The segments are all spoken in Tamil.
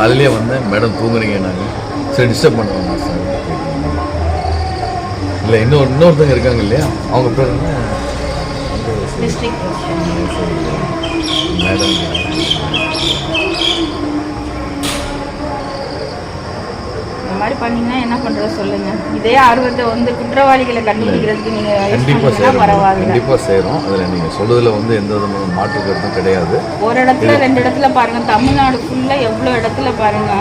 காலையிலேயே வந்தேன். மேடம் தூங்குறீங்க நாங்கள் சரி டிஸ்டர்ப் பண்ணுவாங்க சார் இல்லை இன்னொரு இன்னொருத்தங்க இருக்காங்க இல்லையா? அவங்க பேர் என்ன? மேடம். மாதிரி பண்ணீங்கன்னா என்ன பண்றது சொல்லுங்க. இதே ஆர்வத்தை வந்து குற்றவாளிகளை கண்டுபிடிக்கிறதுக்கு நீங்க use கண்டிப்பாக பண்ணீங்கன்னா செய்கிறோம் பரவாயில்ல. கண்டிப்பாக செய்கிறோம் அதில் நீங்கள் சொல்றதுல வந்து எந்த விதமான மாற்று கருத்தும் கிடையாது. ஒரு இடத்துல ரெண்டு இடத்துல பாருங்க. தமிழ்நாடு ஃபுல்லா எவ்வளோ இடத்துல பாருங்க.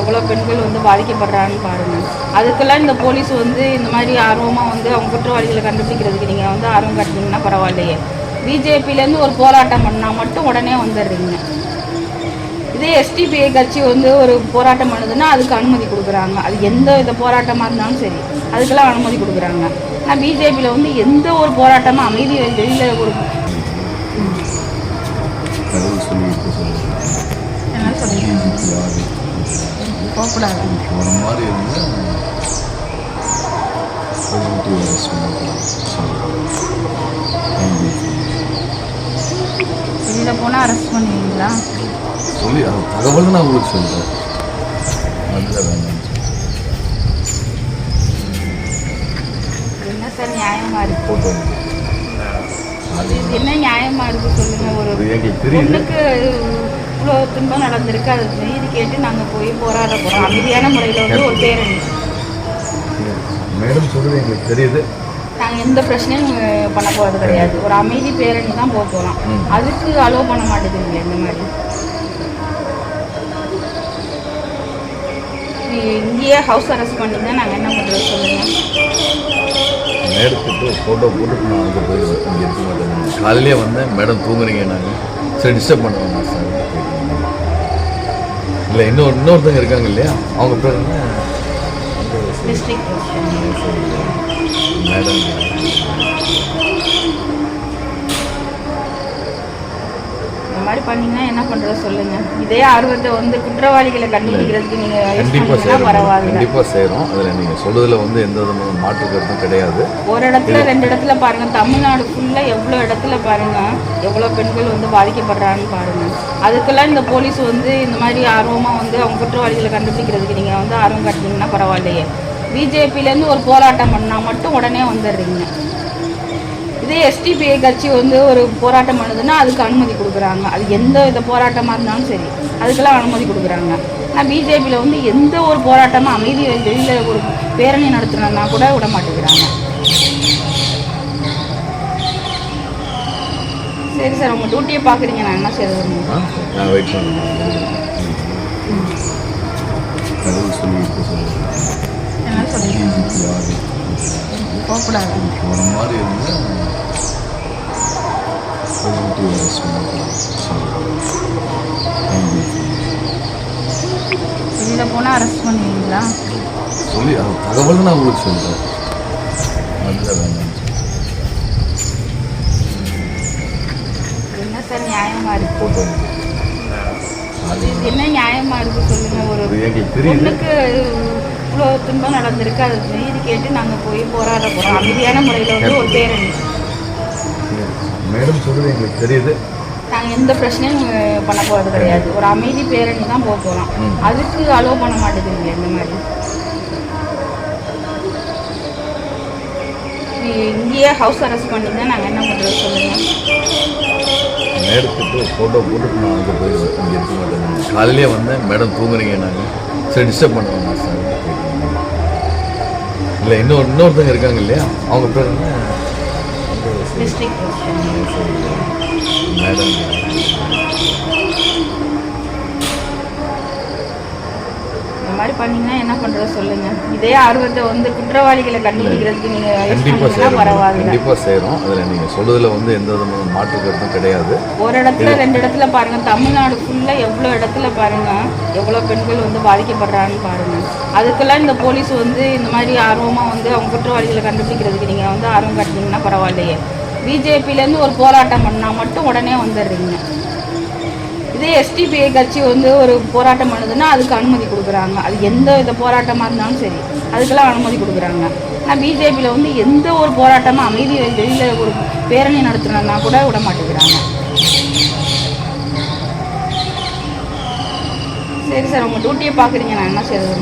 எவ்வளோ பெண்கள் வந்து பாதிக்கப்படுறாங்கன்னு பாருங்க. அதுக்கெல்லாம் இந்த போலீஸ் வந்து இந்த மாதிரி ஆர்வமா வந்து அவங்க குற்றவாளிகளை கண்டுபிடிக்கிறதுக்கு நீங்க வந்து ஆர்வம் காட்டுனீங்கன்னா பரவாயில்லையே. பிஜேபியிலேருந்து ஒரு போராட்டம் பண்ணா மட்டும் உடனே வந்துடுறீங்க. இதே எஸ்டிபிஐ கட்சி வந்து ஒரு போராட்டம் பண்ணுதுன்னா அதுக்கு அனுமதி கொடுக்குறாங்க. அது எந்த வித போராட்டமாக இருந்தாலும் சரி அதுக்கெல்லாம் அனுமதி கொடுக்குறாங்க. ஆனால் பிஜேபியில் வந்து எந்த ஒரு போராட்டமும் அமைதி வெளியில் ஒரு என்ன சொல்லுங்க. யாரு போகக்கூடாது. ஒரு மாதிரி இருந்தால் வெளியில் போனால் அரெஸ்ட் பண்ணுவீங்களா சொல்லி அது தகவல் நான் உங்களுக்கு சொல்கிறேன் வேண்டாம் என்ன போட்டோ நியாயமா இருக்கு? சொல்லுங்க. ஒரு பொண்ணுக்கு இவ்வளோ துன்பம் நடந்திருக்கு. அது நீதி கேட்டு நாங்கள் போய் போராட போகிறோம் அமைதியான முறையில் வந்து ஒரு பேரணி மேடம் சொல்கிறது எங்களுக்கு தெரியுது. நாங்கள் எந்த பிரச்சனையும் பண்ண போகிறது கிடையாது. ஒரு அமைதி பேரணி தான் போக போகிறோம். அதுக்கு அலோவ் பண்ண மாட்டேங்குதுங்க இந்த மாதிரி. இ- இங்கேயே ஹவுஸ் அரெஸ்ட் பண்ணி தான் நாங்கள் என்ன பண்ணுறது சொல்லுங்கள் மேடத்துக்கு ஃபோட்டோ போட்டு நான் அங்கே போயிடுவேன் இங்கே இருக்க மாட்டேன். காலையிலேயே வந்தேன் மேடம் தூங்குறீங்க நாங்கள் சரி டிஸ்டர்ப் பண்ணுவாங்க சார் இல்லை இன்னொரு இன்னொருத்தங்க இருக்காங்க இல்லையா? அவங்க பேர் என்ன? மேடம். மாதிரி பண்ணீங்கன்னா என்ன பண்ணுறது சொல்லுங்கள் இதே ஆர்வத்தை வந்து குற்றவாளிகளை கண்டுபிடிக்கிறதுக்கு நீங்கள் கண்டிப்பாக பரவாயில்ல. கண்டிப்பாக செய்கிறோம் அதில் நீங்கள் சொல்றதுல வந்து எந்த விதமான மாற்று கருத்தும் கிடையாது. ஒரு இடத்துல ரெண்டு இடத்துல பாருங்க. தமிழ்நாடு ஃபுல்லா எவ்வளோ இடத்துல பாருங்க எவ்வளோ பெண்கள் வந்து பாதிக்கப்படுறாங்கன்னு பாருங்க. அதுக்கெல்லாம் இந்த போலீஸ் வந்து இந்த மாதிரி ஆர்வமா வந்து அவங்க குற்றவாளிகளை கண்டுபிடிக்கிறதுக்கு நீங்க வந்து ஆர்வம் காட்டுனீங்கன்னா பரவாயில்லையே. பிஜேபியிலேருந்து ஒரு போராட்டம் பண்ணா மட்டும் உடனே வந்துடுறீங்க. இதே எஸ்டிபிஐ கட்சி வந்து ஒரு போராட்டம் பண்ணுதுன்னா அதுக்கு அனுமதி கொடுக்குறாங்க. அது எந்த வித போராட்டமாக இருந்தாலும் சரி அதுக்கெல்லாம் அனுமதி கொடுக்குறாங்க. ஆனால் பிஜேபியில் வந்து எந்த ஒரு போராட்டமும் அமைதி வெளியில் ஒரு பேரணி நடத்தணும்னா கூட விட மாட்டேங்கிறாங்க. சரி சார் உங்கள் டியூட்டியை பார்க்குறீங்க நான் என்ன செய்யறது நான் வெயிட் பண்ணுறேன். என்ன சொல்லுங்க போகக்கூடாது. ஒரு மாதிரி இருந்தால் வெளியில் போனால் அரெஸ்ட் பண்ணுவீங்களா? சொல்லி தகவல் நான் உங்களுக்கு சொல்கிறேன் வேண்டாம் என்ன சார் நியாயமாக இருக்கு? ஃபோட்டோ இது என்ன நியாயமா இருக்கு சொல்லுங்க ஒரு பொண்ணுக்கு இவ்வளோ துன்பம் நடந்திருக்கு அது நீதி கேட்டு நாங்கள் போய் போராட போகிறோம் அமைதியான முறையில் வந்து ஒரு பேரணி. மேடம் சொல்கிறது எங்களுக்கு தெரியுது. நாங்கள் எந்த பிரச்சனையும் பண்ண போகிறது கிடையாது. ஒரு அமைதி பேரணி தான் போக போகிறோம். அதுக்கு அலோவ் பண்ண மாட்டேங்குதுங்க இந்த மாதிரி. இங்கேயே ஹவுஸ் அரெஸ்ட் பண்ணி தான் நாங்கள் என்ன பண்ணுறது சொல்லுங்கள் மேடத்துக்கு ஃபோட்டோ போட்டு நான் அங்கே போயிடுவேன். இங்கே இருக்க காலையிலேயே வந்தேன். மேடம் தூங்குறீங்க நாங்கள் சரி டிஸ்டர்ப் பண்ணுவாங்க சார். இல்லை இன்னொரு இன்னொருத்தங்க இருக்காங்க இல்லையா? அவங்க பேர் என்ன? டிஸ்ட்ரிக்ட் மேடம் இந்த மாதிரி பண்ணீங்கன்னா என்ன பண்ணுறது சொல்லுங்கள் இதே ஆர்வத்தை வந்து குற்றவாளிகளை கண்டுபிடிக்கிறதுக்கு நீங்கள் யூஸ் கண்டிப்பாக பண்ணீங்கன்னா செய்கிறோம் பரவாயில்ல. கண்டிப்பாக செய்கிறோம் அதில் நீங்கள் சொல்றதுல வந்து எந்த விதமான மாற்று கருத்தும் கிடையாது. ஒரு இடத்துல ரெண்டு இடத்துல பாருங்க. தமிழ்நாடு ஃபுல்லா எவ்வளோ இடத்துல பாருங்க எவ்வளோ பெண்கள் வந்து பாதிக்கப்படுறாங்கன்னு பாருங்க. அதுக்கெல்லாம் இந்த போலீஸ் வந்து இந்த மாதிரி ஆர்வமா வந்து அவங்க குற்றவாளிகளை கண்டுபிடிக்கிறதுக்கு நீங்க வந்து ஆர்வம் காட்டுனீங்கன்னா பரவாயில்லையே. பிஜேபியிலேருந்து ஒரு போராட்டம் பண்ணால் மட்டும் உடனே வந்துடுறீங்க. இதே எஸ்டிபிஐ கட்சி வந்து ஒரு போராட்டம் பண்ணுதுன்னா அதுக்கு அனுமதி கொடுக்குறாங்க. அது எந்த வித போராட்டமாக இருந்தாலும் சரி அதுக்கெல்லாம் அனுமதி கொடுக்குறாங்க. ஆனால் பிஜேபியில் வந்து எந்த ஒரு போராட்டமும் அமைதி வெளியில் ஒரு பேரணி நடத்தணும்னா கூட விட மாட்டேங்கிறாங்க. சரி சரி சார் உங்கள் டியூட்டியை பார்க்குறீங்க நான் என்ன செய்யறது